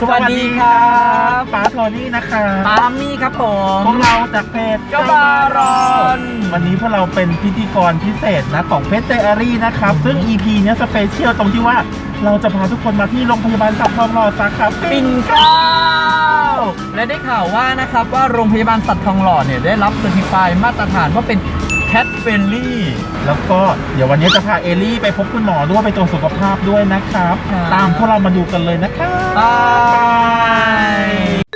สวัสดีครับป้าโทนี่นะคะปาล์มมี่ครับผม พวกเราจากเพจเจ้าบารอนวันนี้พวกเราเป็นพิธีกรพิเศษนะของเพจเจอารี่นะครับ ซึ่ง EP เนี้ยสเปเชียลตรงที่ว่าเราจะพาทุกคนมาที่โรงพยาบาลสัตว์ทองหล่อสาขาปิ่นเกล้าและได้ข่าวว่านะครับว่าโรงพยาบาลสัตว์ทองหล่อเนี่ยได้รับเซอร์ติฟายมาตรฐานว่าเป็น แคทเฟนลี่ แล้วก็เดี๋ยววันนี้จะพาเอลี่ไปพบคุณหมอด้วยไปตรวจสุขภาพด้วยนะครับ ครับ ตามพวกเรามาดูกันเลยนะครับบาย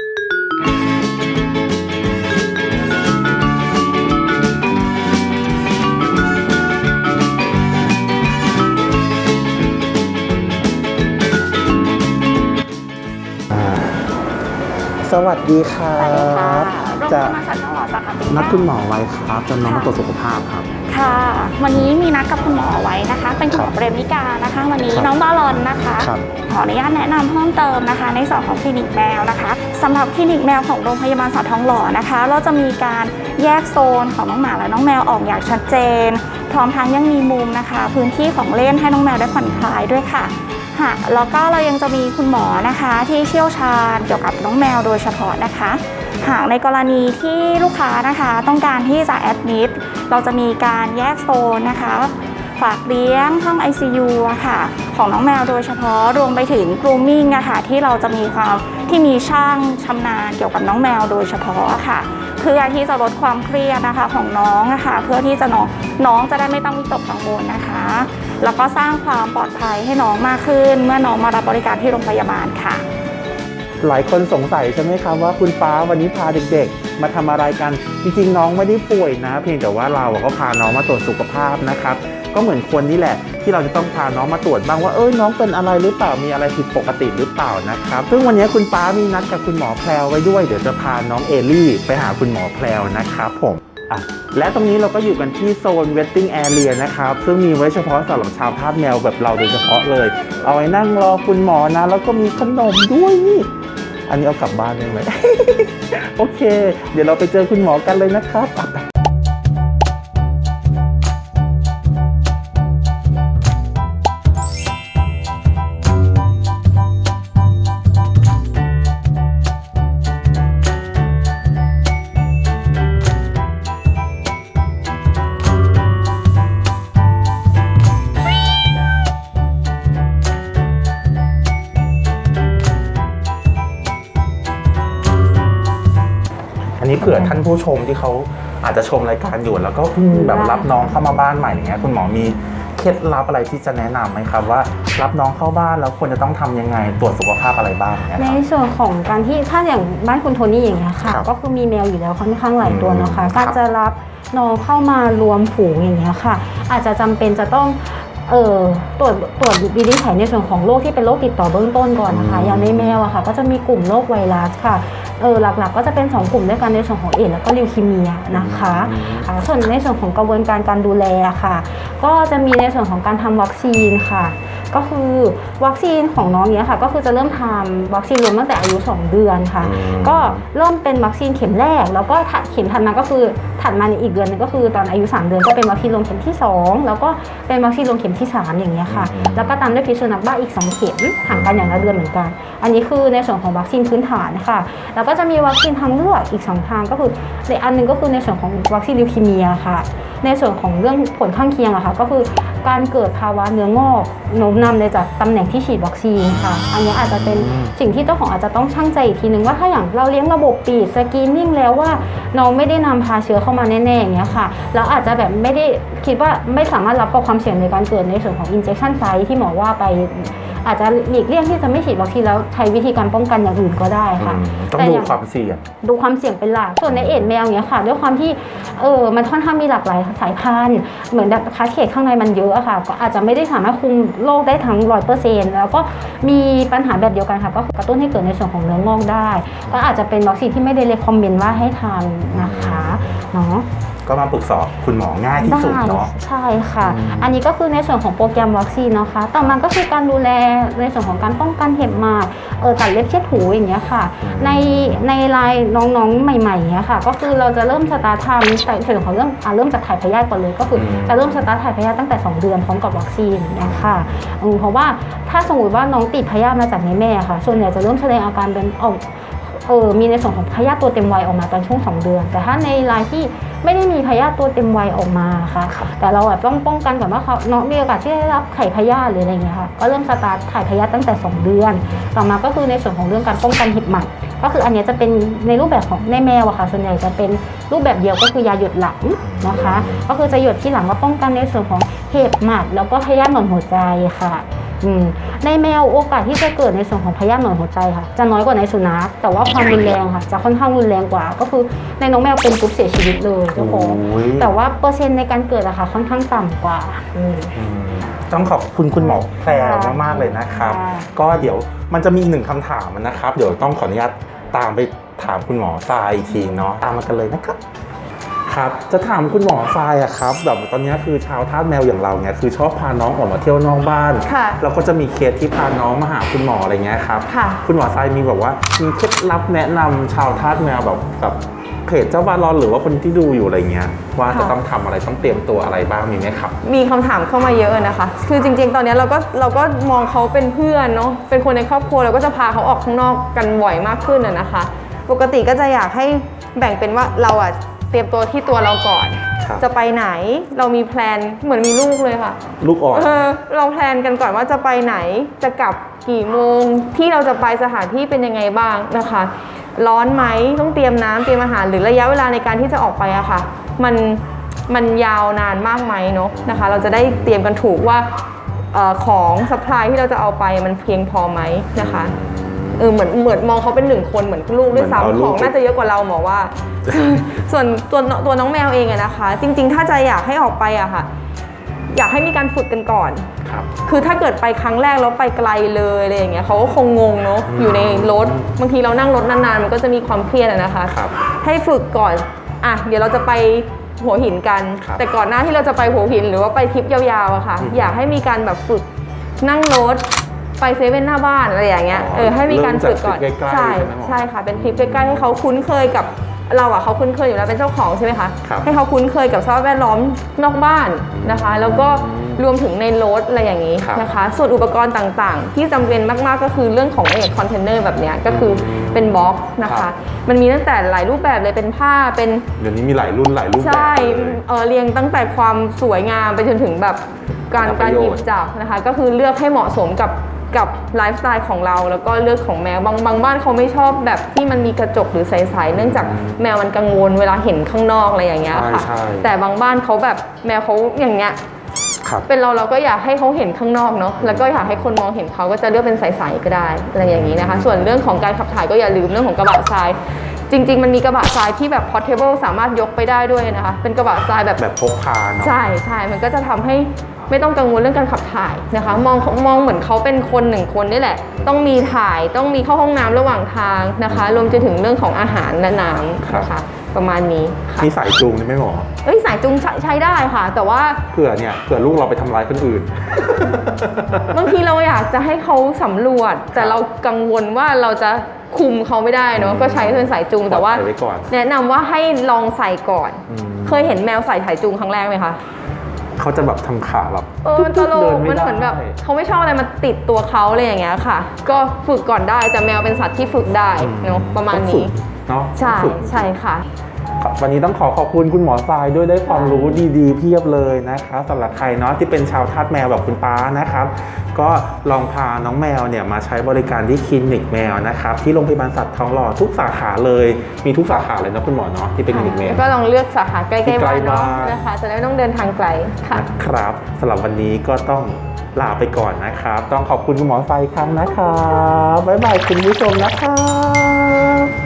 สวัสดีครับสวัสดีค่ะโรงพจะยาบาลสั นเกล้านัดคุณหมอไว้ครับจะน้องมาตรวจสุขภาพครับ ค่ะ วันนี้มีนัดกับคุณหมอไว้นะคะ เป็นคุณหมอเปรมิกานะคะ วันนี้ครับน้องบาลอนนะคะครับขออนุญาตแนะนำเพิ่มเติมนะคะ ในส่วนของคลินิกแมวนะคะสำหรับคลินิกแมวของโรงพยาบาลสัตว์ทองหล่อนะคะ เราจะมีการแยกโซนของน้องหมาและน้องแมวออกอย่างชัดเจน พร้อมทั้งยังมีมุมนะคะ พื้นที่ของเล่นให้น้องแมวได้ผ่อนคลายด้วยค่ะค่ะแล้วก็เรายังจะมีคุณหมอนะคะที่เชี่ยวชาญเกี่ยวกับน้องแมวโดยเฉพาะนะคะ หากในกรณีที่ลูกค้านะคะต้องการที่จะแอดมิดเราจะมีการแยกโซนนะคะ ฝากเลี้ยงห้อง ICU อะค่ะ ของน้องแมวโดยเฉพาะรวมไปถึง grooming อะค่ะที่เราจะมีความที่มีช่างชำนาญเกี่ยวกับน้องแมวโดยเฉพาะอะค่ะ เพื่อที่จะลดความเครียดนะคะของน้องอะค่ะเพื่อที่จะน้องน้องจะได้ไม่ต้องวิตกกังวลนะคะ แล้วก็สร้างความปลอดภัยให้น้องมากขึ้น เมื่อน้องมารับบริการที่โรงพยาบาลค่ะ หลายคนสงสัยใช่ไหมครับว่าคุณป้าวันนี้พาเด็กๆ มาทำอะไรกัน จริงๆ น้องไม่ได้ป่วยนะ เพียงแต่ว่าเราก็พาน้องมาตรวจสุขภาพนะครับ ก็เหมือนคนนี่แหละ ที่เราจะต้องพาน้องมาตรวจบ้างว่าเอ้ยน้องเป็นอะไรหรือเปล่ามีอะไรผิดปกติหรือเปล่านะครับซึ่งวันนี้คุณป้ามีนัดกับคุณหมอแพรวไว้ด้วยเดี๋ยวจะพาน้องเอลี่ไปหาคุณหมอแพรวนะครับผมอะและตรงนี้เราก็อยู่กันที่โซน waiting area นะครับ ซึ่งมีไว้เฉพาะสำหรับชาวทาสแมวแบบเราโดยเฉพาะเลย เอาไว้นั่งรอคุณหมอนะ แล้วก็มีขนมด้วยนี่ อันนี้เอากลับบ้านได้ไหม โอเค เดี๋ยวเราไปเจอคุณหมอกันเลยนะครับ เผื่อท่านผู้ชมที่เขาอาจจะชมรายการอยู่แล้วก็เพิ่งแบบรับน้องเข้ามาบ้านใหม่อย่างเงี้ยคุณหมอมีเคล็ดลับอะไรที่จะแนะนำไหมครับว่า รับน้องเข้าบ้านแล้วควรจะต้องทำยังไงตรวจสุขภาพอะไรบ้างเนี่ยในครับ ส่วนของการที่ถ้าอย่างบ้านคุณโทนี่อย่างเงี้ยค่ะ ครับก็คือมีแมวอยู่แล้วค่อนข้างหลายตัวนะคะอืมการจะรับน้องเข้ามารวมฝูงอย่างเงี้ยค่ะ อาจจะจำเป็นจะต้อง เอ่อตรวจตรวจวินิจฉัยในส่วนของโรคที่เป็นโรคติดต่อเบื้องต้นก่อนนะคะอืมอย่างในแมวอะค่ะ ก็จะมีกลุ่มโรคไวรัสค่ะเออหลักๆ ก็จะเป็น 2 กลุ่มด้วยกันในส่วนของเอดส์แล้วก็ลิวคีเมียนะคะอืมอ่าส่วนในส่วนของกระบวนการการดูแลค่ะ ก็จะมีในส่วนของการทำวัคซีนค่ะ ก็คือวัคซีนของน้องเนี้ยค่ะ ก็คือจะเริ่มทำวัคซีนรวมตั้งแต่อายุ 2 เดือนค่ะอืมก็เริ่มเป็นวัคซีนเข็มแรก แล้วก็ถัดเข็มถัดมาก็คือถัดมาในอีกเดือนหนึงก็คือตอนอายุ 3 เดือนก็เป็นวัคซีนรวมเข็มที่ 2 แล้วก็เป็นวัคซีนรวมเข็มที่ 3 อย่างเงี้ยค่ะอืมแล้วก็ตามด้วยพิษสุนัขบ้าอีก 2 เข็มห่างกันอย่างละเดือนเหมือนกัน อันนี้คือในส่วนของวัคซีนพื้นฐานค่ะ แล้วก็จะมีวัคซีนทางเลือกอีก 2 ทางก็คือในอันหนึงก็คือในส่วนของวัคซีนลิวคีเมียค่ะ ในส่วนของเรื่องผลข้างเคียงอะค่ะก็คือ การเกิดภาวะเนื้องอกโน้มนำในจากตำแหน่งที่ฉีดวัคซีนค่ะ อันนี้อาจจะเป็นอืมสิ่งที่เจ้าของอาจจะต้องชั่งใจอีกทีนึงว่าถ้าอย่างเราเลี้ยงระบบปิดสกรีนนิ่งแล้วว่าน้องไม่ได้นำพาเชื้อเข้ามาแน่ๆอย่างเงี้ยค่ะแล้วอาจจะแบบไม่ได้คิดว่าไม่สามารถรับกับความเสี่ยงในการเกิดในส่วนของ injection site ที่หมอว่าไป อาจจะหลีกเลี่ยงที่จะไม่ฉีดวัคซีนแล้วใช้วิธีการป้องกันอย่างอื่นก็ได้ค่ะอืมต้องแต่ดูอย่างความเสี่ยงดูความเสี่ยงเป็นหลักส่วนในเอดส์แมวเนี้ยค่ะ ด้วยความที่เออมันค่อนข้างมีหลากหลายสายพันธุ์เหมือนแบบคาสเคดข้างในมันเยอะอะค่ะ ก็อาจจะไม่ได้สามารถคุมโรคได้ทั้งร้อยเปอร์เซ็นต์แล้วก็มีปัญหาแบบเดียวกันค่ะ ก็คือกระตุ้นให้เกิดในส่วนของเนื้องอกได้ ก็อาจจะเป็นวัคซีนที่ไม่ได้เลคคอมเมนต์ว่าให้ทานนะคะเนาะ ก็มาปรึกษาคุณหมอง่ายที่สุดเนาะใช่ค่ะอืมอันนี้ก็คือในส่วนของโปรแกรมวัคซีนนะคะต่อมาก็คือการดูแลในส่วนของการป้องกันเห็บหมาดเออตัดเล็บเช็ดหูอย่างเงี้ยค่ะ ในในรายน้องๆใหม่ๆเงี้ยค่ะ ก็คือเราจะเริ่มสตาร์ททำแต่ส่วนของเริ่มอะเริ่มจากถ่ายพยาธิก่อนเลยก็คืออมจะเริ่มสตาร์ทถ่ายพยาธิตั้งแต่ 2 เดือนพร้อมกับวัคซีนอย่างเงี้ยค่ะอืมเพราะว่าถ้าสมมติว่าน้องติดพยาธิมาจากในแม่ค่ะ ส่วนใหญ่จะเริ่มแสดงอาการเป็นออก เออมีในส่วนของพยาธิตัวเต็มวัยออกมาตอนช่วง 2 เดือน แต่ถ้าในรายที่ไม่ได้มีพยาธิตัวเต็มวัยออกมาค่ะ แต่เราแบบต้องป้องกันก่อนว่าเขาน้องมีโอกาสที่จะได้รับไข่พยาธิหรืออะไรเงี้ยค่ะก็เริ่มสตาร์ทถ่ายพยาธิตั้งแต่ 2 เดือน ต่อมาก็คือในส่วนของเรื่องการป้องกันเห็บหมัดก็คืออันเนี้ยจะเป็นในรูปแบบของในแมวอะค่ะ ส่วนใหญ่จะเป็นรูปแบบเดียวก็คือยาหยดหลังนะคะ ก็คือจะหยดที่หลังว่าป้องกันในส่วนของเห็บหมัด แล้วก็พยาธิหนอนหัวใจค่ะ อืมในแมวโอกาสที่จะเกิดในส่วนของพยาธิหนอนหัวใจค่ะ จะน้อยกว่าในสุนัขแต่ว่าความรุนแรงค่ะ จะค่อนข้างรุนแรงกว่า ก็คือในน้องแมวเป็นปุ๊บเสียชีวิตเลยเจ้าของโอ้ย แต่ว่าเปอร์เซ็นต์ในการเกิดอะค่ะ ค่อนข้างต่ำกว่าอืมอืมต้องขอบคุณคุณหมอแพรวมาก ๆ เลยนะครับ ค่ะ ก็เดี๋ยวมันจะมีอีกหนึ่งคำถามนะครับ เดี๋ยวต้องขออนุญาตตามไปถามคุณหมอทรายอีกทีเนาะตามมากันเลยนะครับ ครับ จะถามคุณหมอทรายอะครับแบบตอนนี้คือชาวทาสแมวอย่างเราเนี่ยคือชอบพาน้องออกมาเที่ยวนอกบ้านค่ะแล้วก็จะมีเคสที่พาน้องมาหาคุณหมออะไรเงี้ยครับค่ะคุณหมอทรายมีแบบว่ามีเคล็ดลับแนะนำชาวทาสแมวแบบแบบเพจเจ้าบ้านรอนหรือว่าคนที่ดูอยู่อะไรเงี้ยว่าจะค่ะต้องทำอะไรต้องเตรียมตัวอะไรบ้างมีไหมครับ มีคำถามเข้ามาเยอะนะคะ คือจริง ๆ ตอนนี้เราก็เราก็มองเขาเป็นเพื่อนเนาะเป็นคนในครอบครัวเราก็จะพาเขาออกข้างนอกกันบ่อยมากขึ้นอะนะคะ ปกติก็จะอยากให้แบ่งเป็นว่าเราอะ เตรียมตัวที่ตัวเราก่อน ครับ จะไปไหนเรามีแพลนเหมือนมีลูกเลยค่ะ ลูกอ่อน เออเราแพลนกันก่อนว่าจะไปไหนจะกลับกี่โมงที่เราจะไปสถานที่เป็นยังไงบ้างนะคะ ร้อนไหมต้องเตรียมน้ำเตรียมอาหารหรือระยะเวลาในการที่จะออกไปอะค่ะ มันมันยาวนานมากไหมเนาะนะคะ เราจะได้เตรียมกันถูกว่าเออของสปายที่เราจะเอาไปมันเพียงพอไหมนะคะ เออเหมือนเหมือนมองเขาเป็นหนึ่งคนเหมือนลูกด้วยเหมือนเอาซ้ำลูขกองน่าจะเยอะกว่าเราหมอว่า ส่วนตัวตัวน้องแมวเองอะนะคะ จริง ๆ ถ้าจะอยากให้ออกไปอะค่ะ อยากให้มีการฝึกกันก่อน ครับ คือถ้าเกิดไปครั้งแรกแล้วไปไกลเลยอะไรอย่างเงี้ยเขาก็คงงงเนาะอืมอยู่ในรถบางทีเรานั่งรถนานๆ มันก็จะมีความเครียดอะนะคะ ครับให้ฝึกก่อนอะเดี๋ยวเราจะไปหัวหินกัน ครับแต่ก่อนหน้าที่เราจะไปหัวหินหรือว่าไปทริปยาวๆอะค่ะ อืม อยากให้มีการแบบฝึกนั่งรถ ไปเซเว่นหน้าบ้านอะไรอย่างเงี้ยอ๋อเออให้มีการฝึกก่อน เริ่มจากทริปใกล้ๆใช่ใช่ไหมหมอใช่ค่ะ เป็นทริปใกล้ๆให้เขาคุ้นเคยกับเราอะเขาคุ้นเคยอยู่แล้วเป็นเจ้าของใช่ไหมคะ ครับให้เขาคุ้นเคยกับสภาพแวดล้อมนอกบ้านนะคะ แล้วก็รวมถึงในรถอะไรอย่างนี้ครับ นะคะ ส่วนอุปกรณ์ต่างๆ ที่จำเป็นมากๆก็คือเรื่องของไอ้คอนเทนเนอร์แบบเนี้ยก็คือเป็นบล็อกนะครัคะ บ มันมีตั้งแต่หลายรูปแบบเลยเป็นผ้าเป็น เดี๋ยวนี้มีหลายรุ่นหลายรูปแบบใช่ เลย เออเรียงตั้งแต่ความสวยงามไปจนถึงแบบการประการโยชน์หยิบจับนะคะ ก็คือเลือกให้เหมาะสมกับ กับไลฟ์สไตล์ของเราแล้วก็เลือกของแมวบางบางบ้านเขาไม่ชอบแบบที่มันมีกระจกหรือใสๆเนื่องจากแมวมันกังวลเวลาเห็นข้างนอกอะไรอย่างเงี้ยค่ะ ใช่ใช่ แต่บางบ้านเขาแบบแมวเขาอย่างเงี้ย ครับเป็นเราเราก็อยากให้เขาเห็นข้างนอกเนาะแล้วก็อยากให้คนมองเห็นเขาก็จะเลือกเป็นใสๆก็ได้อะไรอย่างนี้นะคะ ส่วนเรื่องของการขับถ่ายก็อย่าลืมเรื่องของกระบะทราย จริง ๆ มันมีกระบะทรายที่แบบ portable สามารถยกไปได้ด้วยนะคะ เป็นกระบะทรายแบบ แบบพกพาเนาะ ใช่ใช่มันก็จะทำให้ ไม่ต้องกังวลเรื่องการขับถ่ายนะคะ มองมองเหมือนเขาเป็นคนหนึ่งคนนี่แหละ ต้องมีถ่ายต้องมีเข้าห้องน้ำระหว่างทางนะคะ รวมจนถึงเรื่องของอาหารและน้ำนะคะ ประมาณนี้ค่ะมีสายจูงได้ไหมหมอเอ้ยสายจุงใช้ใช้ได้ค่ะ แต่ว่าเผื่อเนี่ยเผื่อลูกเราไปทำร้ายคนอื่นบางทีเราอยากจะให้เขาสำรวจ แต่เรากังวลว่าเราจะคุมเขาไม่ได้เนาะก็ใช้เป็นสายจูงแต่ว่าปลอดภัยไว้ก่อนแนะนำว่าให้ลองใส่ก่อนอืมเคยเห็นแมวใส่สายจูงครั้งแรกไหมคะ เขาจะแบบทำขาแบบเออมันตลเดิกนไม่มันเหมือนแบบได้เขาไม่ชอบอะไรมาติดตัวเขาเลยอย่างเงี้ยค่ะ ก็ฝึกก่อนได้แต่แมวเป็นสัตว์ที่ฝึกได้เนาะประมาณต้องฝึนี้กเนาะใช่ต้องฝึกใช่ค่ะครับวันนี้ต้องขอขอบคุณคุณหมอทรายด้วยได้ความรู้ดีๆเพียบเลยนะคะสำหรับใครเนาะที่เป็นชาวทาสแมวแบบคุณป้านะครับ ก็ลองพาน้องแมวเนี่ยมาใช้บริการที่คลินิกแมวนะครับที่โรงพยาบาลสัตว์ทองหล่อทุกสาขาเลยมีทุกสาขาเลยนะคุณหมอเนาะที่เป็นคลินิกแมวก็ลองเลือกสาขาใกล้ๆบ้านเนาะใกล้บ้านนะคะ จะได้ไม่ต้องเดินทางไกลค่ะนะครับสำหรับวันนี้ก็ต้องลาไปก่อนนะครับ ต้องขอบคุณคุณหมอทรายอีกครั้งนะครับ บ๊ายบายคุณผู้ชมนะครับ